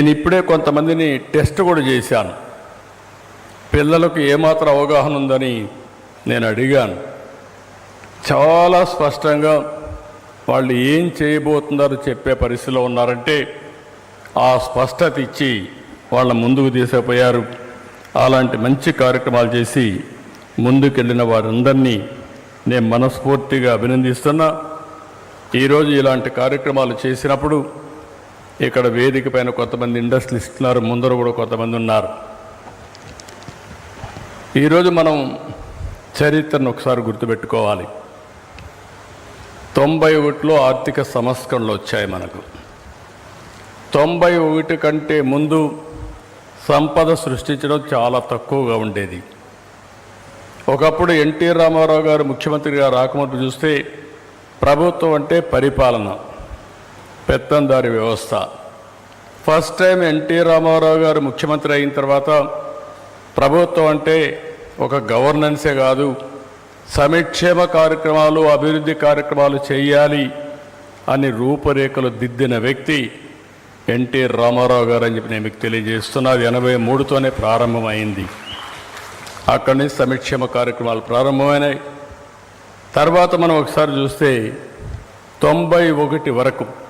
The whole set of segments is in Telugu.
నేను ఇప్పుడే కొంతమందిని టెస్ట్ కూడా చేశాను. పిల్లలకు ఏమాత్రం అవగాహన ఉందని నేను అడిగాను. చాలా స్పష్టంగా వాళ్ళు ఏం చేయబోతున్నారో చెప్పే పరిస్థితిలో ఉన్నారంటే ఆ స్పష్టత ఇచ్చి వాళ్ళ ముందుకు తీసుకుపోయారు. అలాంటి మంచి కార్యక్రమాలు చేసి ముందుకెళ్ళిన వారందరినీ నేను మనస్ఫూర్తిగా అభినందిస్తున్నా. ఈరోజు ఇలాంటి కార్యక్రమాలు చేసినప్పుడు ఇక్కడ వేదిక పైన కొంతమంది ఇండస్ట్రియలిస్ట్ ఉన్నారు ముందర కూడా కొంతమంది ఉన్నారు. ఈరోజు మనం చరిత్రను ఒకసారి గుర్తుపెట్టుకోవాలి. తొంభై ఒకటిలో ఆర్థిక సంస్కరణలు వచ్చాయి మనకు. తొంభై ఒకటి కంటే ముందు సంపద సృష్టించడం చాలా తక్కువగా ఉండేది. ఒకప్పుడు ఎన్టీ రామారావు గారు ముఖ్యమంత్రిగా రాకముందు చూస్తే ప్రభుత్వం అంటే పరిపాలన. పెత్తందారి వ్యవస్థ. ఫస్ట్ టైం ఎన్టీ రామారావు గారు ముఖ్యమంత్రి అయిన తర్వాత ప్రభుత్వం అంటే ఒక గవర్నెన్సే కాదు. సంక్షేమ కార్యక్రమాలు అభివృద్ధి కార్యక్రమాలు చేయాలి అని రూపురేఖలు దిద్దిన వ్యక్తి ఎన్టీ రామారావు గారు అని చెప్పి నేను మీకు తెలియజేస్తున్నది ఎనభై మూడుతోనే ప్రారంభమైంది. అక్కడి నుంచి సంక్షేమ కార్యక్రమాలు ప్రారంభమైనాయి. తర్వాత మనం ఒకసారి చూస్తే తొంభై ఒకటి వరకు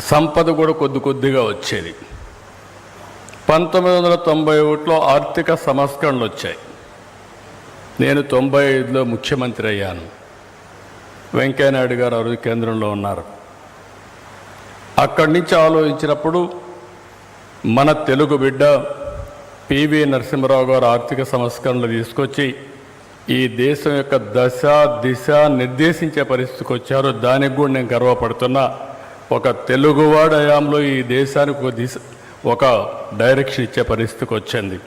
సంపద కూడా కొద్ది కొద్దిగా వచ్చేది. పంతొమ్మిది వందల తొంభై ఒకటిలో ఆర్థిక సంస్కరణలు వచ్చాయి. నేను తొంభై ఐదులో ముఖ్యమంత్రి అయ్యాను. వెంకయ్యనాయుడు గారు అభివృద్ధి కేంద్రంలో ఉన్నారు. అక్కడి నుంచి ఆలోచించినప్పుడు మన తెలుగు బిడ్డ పివి నరసింహరావు గారు ఆర్థిక సంస్కరణలు తీసుకొచ్చి ఈ దేశం యొక్క దశ దిశ నిర్దేశించే పరిస్థితికి వచ్చారు. దానికి కూడా నేను గర్వపడుతున్నా. ఒక తెలుగువాడు హయాంలో ఈ దేశానికి ఒక దిశ ఒక డైరెక్షన్ ఇచ్చే పరిస్థితికి వచ్చింది.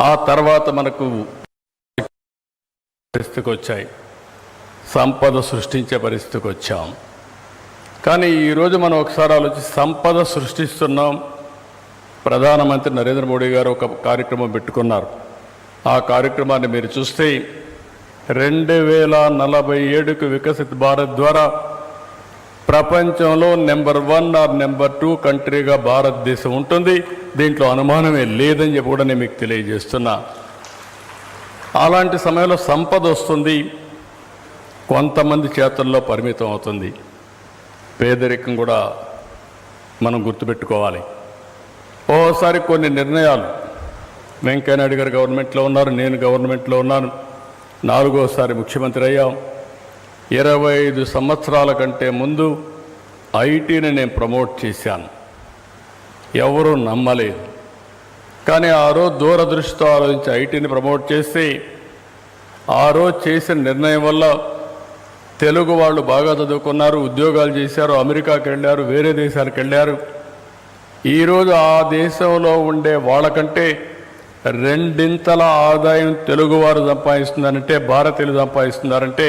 ఆ తర్వాత మనకు పరిస్థితికి వచ్చాయి. సంపద సృష్టించే పరిస్థితికి వచ్చాం. కానీ ఈరోజు మనం ఒకసారి ఆలోచి సంపద సృష్టిస్తున్నాం. ప్రధానమంత్రి నరేంద్ర మోడీ గారు ఒక కార్యక్రమం పెట్టుకున్నారు. ఆ కార్యక్రమాన్ని మీరు చూస్తే రెండు వేల నలభై ఏడుకు వికసిత భారత్ ద్వారా ప్రపంచంలో number one or number two కంట్రీగా భారతదేశం ఉంటుంది. దీంట్లో అనుమానమే లేదని చెప్పి కూడా నేను మీకు తెలియజేస్తున్నా. అలాంటి సమయంలో సంపద వస్తుంది. కొంతమంది చేతుల్లో పరిమితం అవుతుంది. పేదరికం కూడా మనం గుర్తుపెట్టుకోవాలి. ఓసారి కొన్ని నిర్ణయాలు. వెంకయ్యనాయుడు గారు గవర్నమెంట్లో ఉన్నారు నేను గవర్నమెంట్లో ఉన్నాను. నాలుగోసారి ముఖ్యమంత్రి అయ్యాం. ఇరవై ఐదు సంవత్సరాల కంటే ముందు ఐటీని నేను ప్రమోట్ చేశాను. ఎవరూ నమ్మలేదు. కానీ ఆ రోజు దూరదృష్టితో ఆలోచించి ఐటీని ప్రమోట్ చేస్తే ఆ రోజు చేసిన నిర్ణయం వల్ల తెలుగు వాళ్ళు బాగా చదువుకున్నారు ఉద్యోగాలు చేశారు అమెరికాకి వెళ్ళారు వేరే దేశాలకు వెళ్ళారు. ఈరోజు ఆ దేశంలో ఉండే వాళ్ళకంటే రెండింతల ఆదాయం తెలుగువారు సంపాదిస్తున్నారంటే భారతీయులు సంపాదిస్తున్నారంటే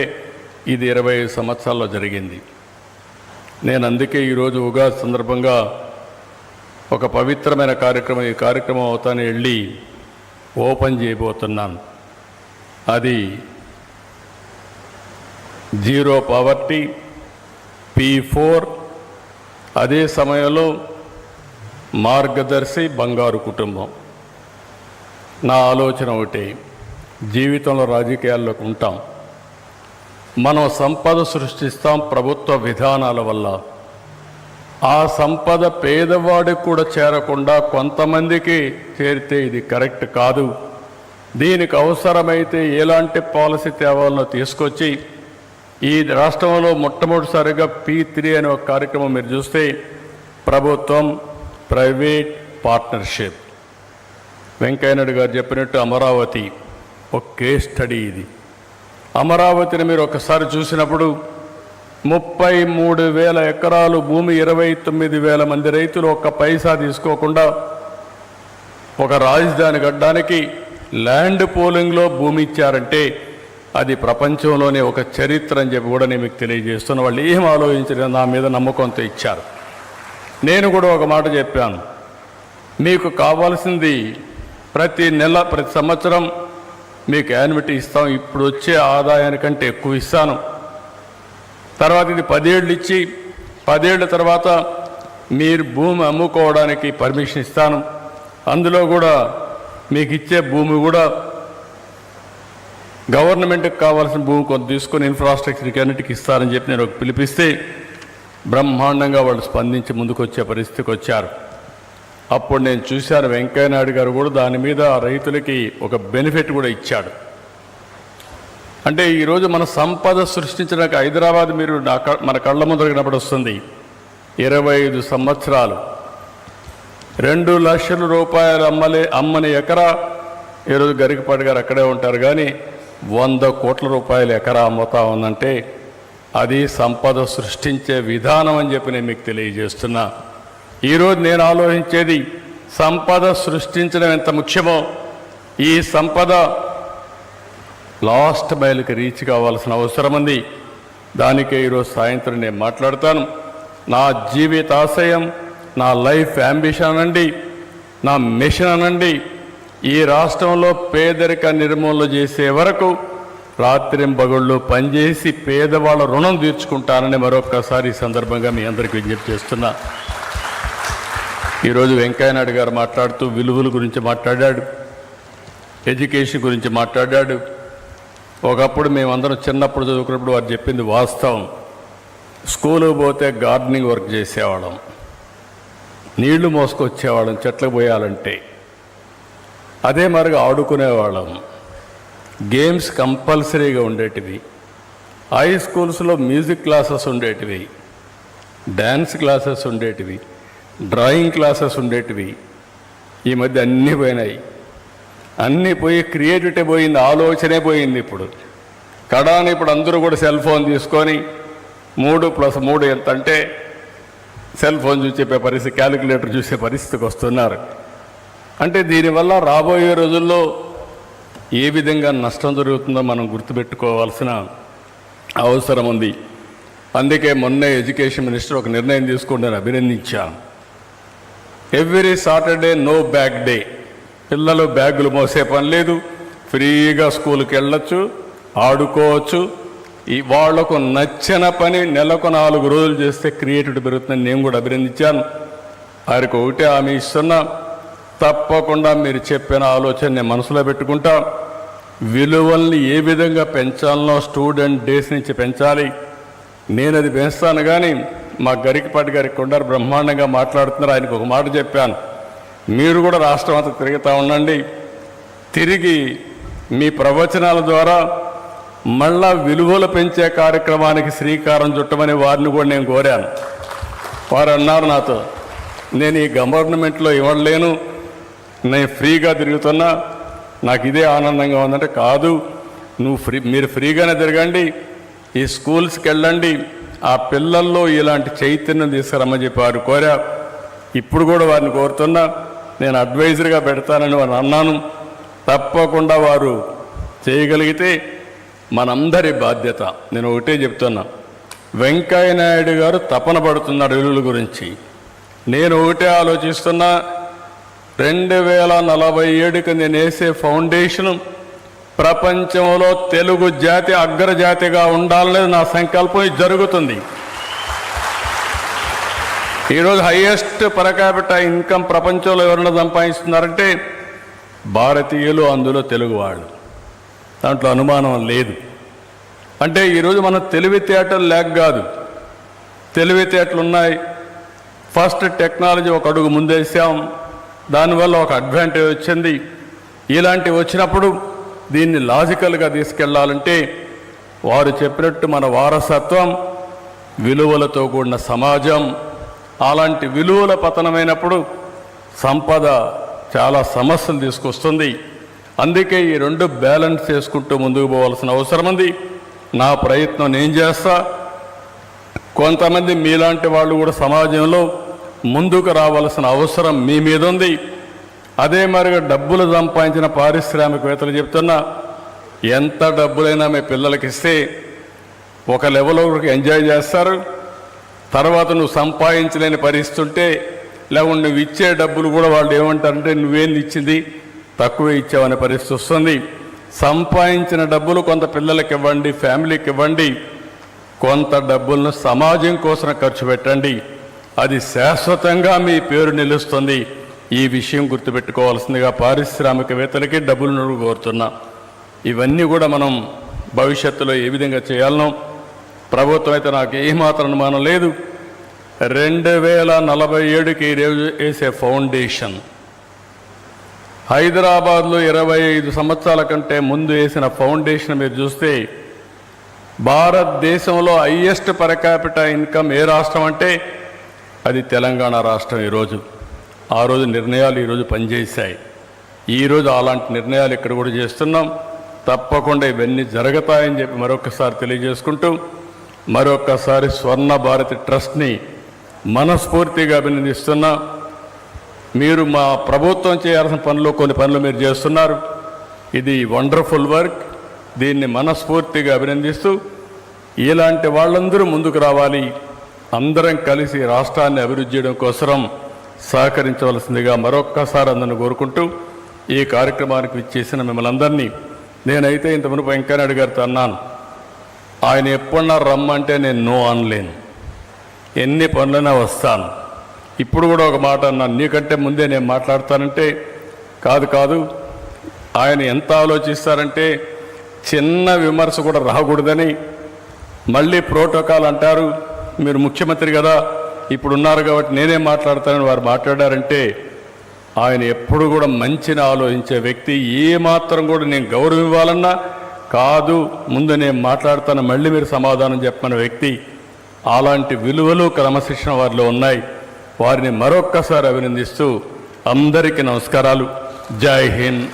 ఇది ఇరవై ఐదు సంవత్సరాల్లో జరిగింది. నేను అందుకే ఈరోజు ఉగాది సందర్భంగా ఒక పవిత్రమైన కార్యక్రమం ఈ కార్యక్రమం అవుతానే వెళ్ళి ఓపెన్ చేయబోతున్నాను. అది జీరో పవర్టీ పీ ఫోర్ అదే సమయంలో మార్గదర్శి బంగారు కుటుంబం. నా ఆలోచన ఒకటి జీవితంలో రాజకీయాల్లోకి ఉంటాం. మనం సంపద సృష్టిస్తాం ప్రభుత్వ విధానాల వల్ల. ఆ సంపద పేదవాడికి కూడా చేరకుండా కొంతమందికి చేరితే ఇది కరెక్ట్ కాదు. దీనికి అవసరమైతే ఎలాంటి పాలసీ తేవాలనో తీసుకొచ్చి ఈ రాష్ట్రంలో మొట్టమొదటిసారిగా పీ త్రీ అనే ఒక కార్యక్రమం మీరు చూస్తే ప్రభుత్వం ప్రైవేట్ పార్ట్నర్షిప్. వెంకయ్యనాయుడు గారు చెప్పినట్టు అమరావతి ఒక కేస్ స్టడీ ఇది. అమరావతిని మీరు ఒకసారి చూసినప్పుడు ముప్పై మూడు వేల ఎకరాలు భూమి ఇరవై తొమ్మిది వేల మంది రైతులు ఒక్క పైసా తీసుకోకుండా ఒక రాజధాని కట్టడానికి ల్యాండ్ పోలింగ్లో భూమి ఇచ్చారంటే అది ప్రపంచంలోనే ఒక చరిత్ర అని చెప్పి కూడా నేను మీకు తెలియజేస్తున్న వాళ్ళు ఏం ఆలోచించలేదు నా మీద నమ్మకంతో ఇచ్చారు. నేను కూడా ఒక మాట చెప్పాను. మీకు కావాల్సింది ప్రతి నెల ప్రతి సంవత్సరం మీకు యాన్యుటీ ఇస్తాం. ఇప్పుడు వచ్చే ఆదాయానికంటే ఎక్కువ ఇస్తాను. తర్వాత ఇది పదేళ్ళు ఇచ్చి పదేళ్ళ తర్వాత మీరు భూమి అమ్ముకోవడానికి పర్మిషన్ ఇస్తాను. అందులో కూడా మీకు ఇచ్చే భూమి కూడా గవర్నమెంట్కి కావాల్సిన భూమి కొంత తీసుకొని ఇన్ఫ్రాస్ట్రక్చర్కి అన్నిటికీ ఇస్తారని చెప్పి నేను ఒక పిలిపిస్తే బ్రహ్మాండంగా వాళ్ళు స్పందించి ముందుకు వచ్చే పరిస్థితికి వచ్చారు. అప్పుడు నేను చూశాను వెంకయ్యనాయుడు గారు కూడా దాని మీద రైతులకి ఒక బెనిఫిట్ కూడా ఇచ్చాడు. అంటే ఈరోజు మన సంపద సృష్టించడానికి హైదరాబాద్ మీరు నా క- మన కళ్ళ ముందర కనపడొస్తుంది. ఇరవై ఐదు సంవత్సరాలు. రెండు లక్షల రూపాయలు అమ్మలే అమ్మని ఎకరా ఈరోజు గరికపాటి గారు అక్కడే ఉంటారు కానీ వంద కోట్ల రూపాయలు ఎకరా అమ్ముతా ఉందంటే అది సంపద సృష్టించే విధానం అని చెప్పి నేను మీకు తెలియజేస్తున్నా. ఈరోజు నేను ఆలోచించేది సంపద సృష్టించడం ఎంత ముఖ్యమో ఈ సంపద లాస్ట్ మైల్కి రీచ్ కావాల్సిన అవసరం ఉంది. దానికే ఈరోజు సాయంత్రం నేను మాట్లాడతాను. నా జీవితాశయం నా లైఫ్ అంబిషన్ అనండి నా మిషన్ అనండి ఈ రాష్ట్రంలో పేదరిక నిర్మూలన చేసే వరకు రాత్రింబగళ్ళు పనిచేసి పేదవాళ్ళ రుణం తీర్చుకుంటానని మరొక్కసారి ఈ సందర్భంగా మీ అందరికీ విజ్ఞప్తి చేస్తున్నా. ఈరోజు వెంకయ్యనాయుడు గారు మాట్లాడుతూ విలువల గురించి మాట్లాడాడు ఎడ్యుకేషన్ గురించి మాట్లాడాడు. ఒకప్పుడు మేమందరం చిన్నప్పుడు చదువుకున్నప్పుడు వారు చెప్పింది వాస్తవం. స్కూలుకు పోతే గార్డెనింగ్ వర్క్ చేసేవాళ్ళం. నీళ్ళు మోసుకొచ్చేవాళ్ళం చెట్లకు పోయాలంటే. అదే మరుగు ఆడుకునేవాళ్ళం. గేమ్స్ కంపల్సరీగా ఉండేటివి. హై స్కూల్స్లో మ్యూజిక్ క్లాసెస్ ఉండేటివి. డ్యాన్స్ క్లాసెస్ ఉండేటివి. డ్రాయింగ్ క్లాసెస్ ఉండేటివి. ఈ మధ్య అన్నీ పోయినాయి. అన్నీ పోయి క్రియేటివిటీ పోయింది ఆలోచనే పోయింది ఇప్పుడు. కడాని ఇప్పుడు అందరూ కూడా సెల్ ఫోన్ తీసుకొని మూడు ప్లస్ మూడు ఎంత అంటే సెల్ ఫోన్ చూసి చెప్పే పరిస్థితి క్యాలిక్యులేటర్ చూసే పరిస్థితికి వస్తున్నారు. అంటే దీనివల్ల రాబోయే రోజుల్లో ఏ విధంగా నష్టం జరుగుతుందో మనం గుర్తుపెట్టుకోవాల్సిన అవసరం ఉంది. అందుకే మొన్న ఎడ్యుకేషన్ మినిస్టర్ ఒక నిర్ణయం తీసుకుంటే నేను అభినందించాను. Every Saturday no bag day పిల్లలు బ్యాగులు మోసే పని లేదు. ఫ్రీగా స్కూల్కి వెళ్ళొచ్చు ఆడుకోవచ్చు. ఈ వాళ్ళకు నచ్చిన పని నెలకు నాలుగు రోజులు చేస్తే క్రియేటివిటీ పెరుగుతుందని నేను కూడా అభినందించాను. వారికి ఒకటే హామీ ఇస్తున్నా. తప్పకుండా మీరు చెప్పిన ఆలోచన నేను మనసులో పెట్టుకుంటా. విలువల్ని ఏ విధంగా పెంచాలనో స్టూడెంట్ డేస్ నుంచి పెంచాలి. నేను అది పెంచుతాను కానీ మా గరికపాటి గారి కొండారు బ్రహ్మాండంగా మాట్లాడుతున్నారు. ఆయనకు ఒక మాట చెప్పాను. మీరు కూడా రాష్ట్రం అంతా తిరుగుతూ ఉండండి. తిరిగి మీ ప్రవచనాల ద్వారా మళ్ళా విలువలు పెంచే కార్యక్రమానికి శ్రీకారం చుట్టమని వారిని కూడా నేను కోరాను. వారు అన్నారు నాతో నేను ఈ గవర్నమెంట్లో ఇవ్వలేను. నేను ఫ్రీగా తిరుగుతున్నా. నాకు ఇదే ఆనందంగా ఉందంటే కాదు. నువ్వు ఫ్రీ మీరు ఫ్రీగానే తిరగండి. ఈ స్కూల్స్కి వెళ్ళండి. ఆ పిల్లల్లో ఇలాంటి చైతన్యం తీసుకురమ్మని చెప్పారు. కోరా ఇప్పుడు కూడా వారిని కోరుతున్నా నేను అడ్వైజర్గా పెడతానని వారిని అన్నాను. తప్పకుండా వారు చేయగలిగితే మనందరి బాధ్యత. నేను ఒకటే చెప్తున్నా. వెంకయ్య నాయుడు గారు తపన పడుతున్నాడు విలువల గురించి. నేను ఒకటే ఆలోచిస్తున్నా రెండు వేల నలభై ఏడుకి నేను వేసే ఫౌండేషన్ ప్రపంచంలో తెలుగు జాతి అగ్రజాతిగా ఉండాలనేది నా సంకల్పం ఇది జరుగుతుంది. ఈరోజు హయ్యెస్ట్ పరకాపిట ఇన్కమ్ ప్రపంచంలో ఎవరైనా సంపాదిస్తున్నారంటే భారతీయులు అందులో తెలుగు వాళ్ళు. దాంట్లో అనుమానం లేదు. అంటే ఈరోజు మన తెలివితేటలు లేక కాదు. తెలివితేటలు ఉన్నాయి. ఫస్ట్ టెక్నాలజీ ఒక అడుగు ముందేసాం దానివల్ల ఒక అడ్వాంటేజ్ వచ్చింది. ఇలాంటివి వచ్చినప్పుడు దీన్ని లాజికల్గా తీసుకెళ్ళాలంటే వారు చెప్పినట్టు మన వారసత్వం విలువలతో కూడిన సమాజం అలాంటి విలువల పతనమైనప్పుడు సంపద చాలా సమస్యలు తీసుకొస్తుంది. అందుకే ఈ రెండు బ్యాలెన్స్ చేసుకుంటూ ముందుకు పోవాల్సిన అవసరం ఉంది. నా ప్రయత్నం నేను చేస్తా. కొంతమంది మీలాంటి వాళ్ళు కూడా సమాజంలో ముందుకు రావాల్సిన అవసరం మీ మీద ఉంది. అదే మరిగా డబ్బులు సంపాదించిన పారిశ్రామికవేత్తలు చెప్తున్నా ఎంత డబ్బులైనా మీ పిల్లలకి ఇస్తే ఒక లెవెల్ ఒకరికి ఎంజాయ్ చేస్తారు. తర్వాత నువ్వు సంపాదించలేని పరిస్థితుంటే లేకుండా లేకుంటే నువ్వు ఇచ్చే డబ్బులు కూడా వాళ్ళు ఏమంటారంటే నువ్వేం ఇచ్చింది తక్కువ ఇచ్చావనే పరిస్థితి వస్తుంది. సంపాదించిన డబ్బులు కొంత పిల్లలకి ఇవ్వండి ఫ్యామిలీకి ఇవ్వండి. కొంత డబ్బులను సమాజం కోసం ఖర్చు పెట్టండి. అది శాశ్వతంగా మీ పేరు నిలుస్తుంది. ఈ విషయం గుర్తుపెట్టుకోవాల్సిందిగా పారిశ్రామికవేత్తలకి డబ్బులు కోరుతున్నా. ఇవన్నీ కూడా మనం భవిష్యత్తులో ఏ విధంగా చేయాలనో ప్రభుత్వం అయితే నాకు ఏమాత్రం అనుమానం లేదు. రెండు వేల నలభై ఏడుకి ఈరోజు వేసే ఫౌండేషన్. హైదరాబాద్లో ఇరవై ఐదు సంవత్సరాల కంటే ముందు వేసిన ఫౌండేషన్ మీరు చూస్తే భారతదేశంలో హయ్యెస్ట్ పర్ క్యాపిటల్ ఇన్కమ్ ఏ రాష్ట్రం అంటే అది తెలంగాణ రాష్ట్రం ఈరోజు ఆ రోజు నిర్ణయాలు ఈరోజు పనిచేశాయి. ఈరోజు అలాంటి నిర్ణయాలు ఇక్కడ కూడా చేస్తున్నాం. తప్పకుండా ఇవన్నీ జరుగుతాయని చెప్పి మరొకసారి తెలియజేసుకుంటూ మరొకసారి స్వర్ణ భారతి ట్రస్ట్ని మనస్ఫూర్తిగా అభినందిస్తున్నా. మీరు మా ప్రభుత్వం చేయాల్సిన పనులు కొన్ని పనులు మీరు చేస్తున్నారు. ఇది వండర్ఫుల్ వర్క్. దీన్ని మనస్ఫూర్తిగా అభినందిస్తూ ఇలాంటి వాళ్ళందరూ ముందుకు రావాలి. అందరం కలిసి రాష్ట్రాన్ని అభివృద్ధి చేయడం కోసరం. సహకరించవలసిందిగా మరొక్కసారి అందరిని కోరుకుంటూ ఈ కార్యక్రమానికి విచ్చేసిన మిమ్మల్ని అందరినీ నేనైతే ఇంత మునుపు వెంకయ్యనాయుడు గారితో అన్నాను. ఆయన ఎప్పుడన్నా రమ్మంటే నేను నో అనలేను. ఎన్ని పనులైనా వస్తాను. ఇప్పుడు కూడా ఒక మాట అన్నాను. నీకంటే ముందే నేను మాట్లాడతానంటే కాదు కాదు ఆయన ఎంత ఆలోచిస్తారంటే చిన్న విమర్శ కూడా రాకూడదని మళ్ళీ ప్రోటోకాల్ అంటారు. మీరు ముఖ్యమంత్రి కదా ఇప్పుడు ఉన్నారు కాబట్టి నేనే మాట్లాడతానని వారు మాట్లాడారంటే ఆయన ఎప్పుడు కూడా మంచిని ఆలోచించే వ్యక్తి ఏ మాత్రం కూడా నేను గౌరవం ఇవ్వాలన్నా కాదు ముందు నేను మాట్లాడతాను మళ్ళీ మీరు సమాధానం చెప్పమన్న వ్యక్తి అలాంటి విలువలు క్రమశిక్షణ వారిలో ఉన్నాయి. వారిని మరొక్కసారి అభినందిస్తూ అందరికీ నమస్కారాలు. జై హింద్.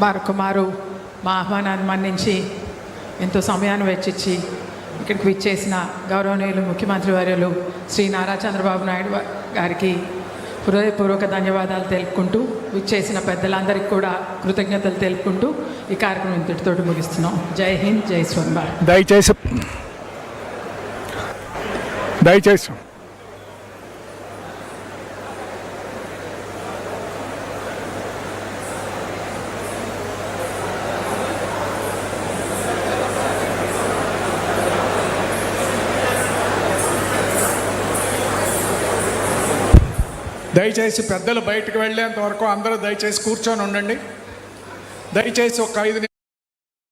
మరొకమారు మా ఆహ్వానాన్ని మన్నించి ఎంతో సమయాన్ని వెచ్చించి ఇక్కడికి విచ్చేసిన గౌరవనీయులు ముఖ్యమంత్రి వర్యులు శ్రీ నారా చంద్రబాబు నాయుడు గారికి హృదయపూర్వక ధన్యవాదాలు తెలుపుకుంటూ విచ్చేసిన పెద్దలందరికీ కూడా కృతజ్ఞతలు తెలుపుకుంటూ ఈ కార్యక్రమం ఇంతటితో ముగిస్తున్నాం. జై హింద్ జై స్వర్ణ దయచేసి దయచేసి. దయచేసి పెద్దలు బయటకు వెళ్ళేంత వరకు అందరూ దయచేసి కూర్చొని ఉండండి. దయచేసి ఒక ఐదు